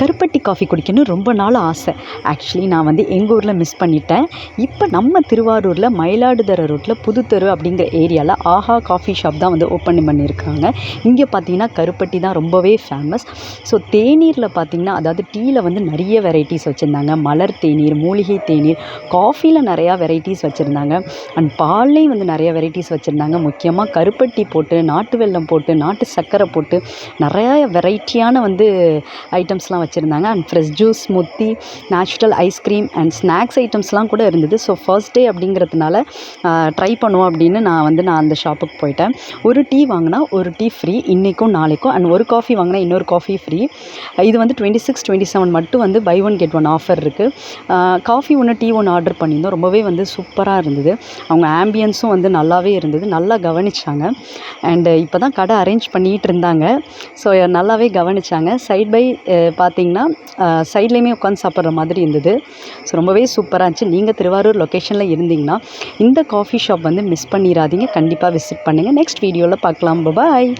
கருப்பட்டி காஃபி குடிக்கணும்னு ரொம்ப நாள் ஆசை. ஆக்சுவலி நான் வந்து எங்கள் ஊரில் மிஸ் பண்ணிட்டேன். இப்போ நம்ம திருவாரூரில் மயிலாடுதுறை ரோட்டில் புதுத்தெரு அப்படிங்கிற ஏரியாவில் ஆஹா காஃபி ஷாப் தான் வந்து ஓப்பன் பண்ணியிருக்காங்க. இங்கே பார்த்தீங்கன்னா கருப்பட்டி தான் ரொம்பவே ஃபேமஸ் ஸோ தேநீரில் பார்த்தீங்கன்னா அதாவது டீயில் வந்து நிறைய வெரைட்டிஸ் வச்சுருந்தாங்க. மலர் தேநீர் மூலிகை தேநீர் காஃபியில் நிறையா வெரைட்டிஸ் வச்சுருந்தாங்க. அண்ட் பால்லையும் வந்து நிறைய வெரைட்டிஸ் வச்சுருந்தாங்க. முக்கியமாக கருப்பட்டி போட்டு நாட்டு வெல்லம் போட்டு நாட்டு சர்க்கரை போட்டு நிறையா வெரைட்டியான வந்து ஐட்டம்ஸ்லாம் வச்சுருந்தாங்க. And fresh juice smoothie natural ice cream and snacks ஐட்டம்ஸ்லாம் கூட இருந்தது. ஸோ ஃபர்ஸ்ட் டே அப்படிங்கிறதுனால ட்ரை பண்ணுவோம் அப்படின்னு நான் வந்து நான் அந்த ஷாப்புக்கு போயிட்டேன். ஒரு டீ வாங்கினா ஒரு டீ ஃப்ரீ இன்றைக்கும் நாளைக்கும் அண்ட் ஒரு காஃபி வாங்கினா இன்னொரு காஃபி ஃப்ரீ இது வந்து டுவெண்ட்டி சிக்ஸ் டுவெண்ட்டி செவன் மட்டும் வந்து buy one get one offer இருக்குது காஃபி ஒன்று டீ ஒன்று ஆர்டர் பண்ணியிருந்தோம். ரொம்பவே வந்து சூப்பராக இருந்தது. அவங்க ஆம்பியன்ஸும் வந்து நல்லாவே இருந்தது. நல்லா கவனிச்சாங்க. அண்டு இப்போ தான் கடை அரேஞ்ச் பண்ணிகிட்டு இருந்தாங்க. ஸோ நல்லாவே கவனிச்சாங்க. சைட் பை பார்த்து பார்த்தீங்கன்னா சைட்லேயுமே உட்காந்து சாப்பிட்ற மாதிரி இருந்தது. ஸோ ரொம்பவே சூப்பராக இருந்துச்சு. நீங்கள் திருவாரூர் லொக்கேஷனில் இருந்தீங்கன்னா இந்த காஃபி ஷாப் வந்து மிஸ் பண்ணிடாதீங்க கண்டிப்பாக விசிட் பண்ணுங்கள் நெக்ஸ்ட் வீடியோவில் பார்க்கலாம். பாய்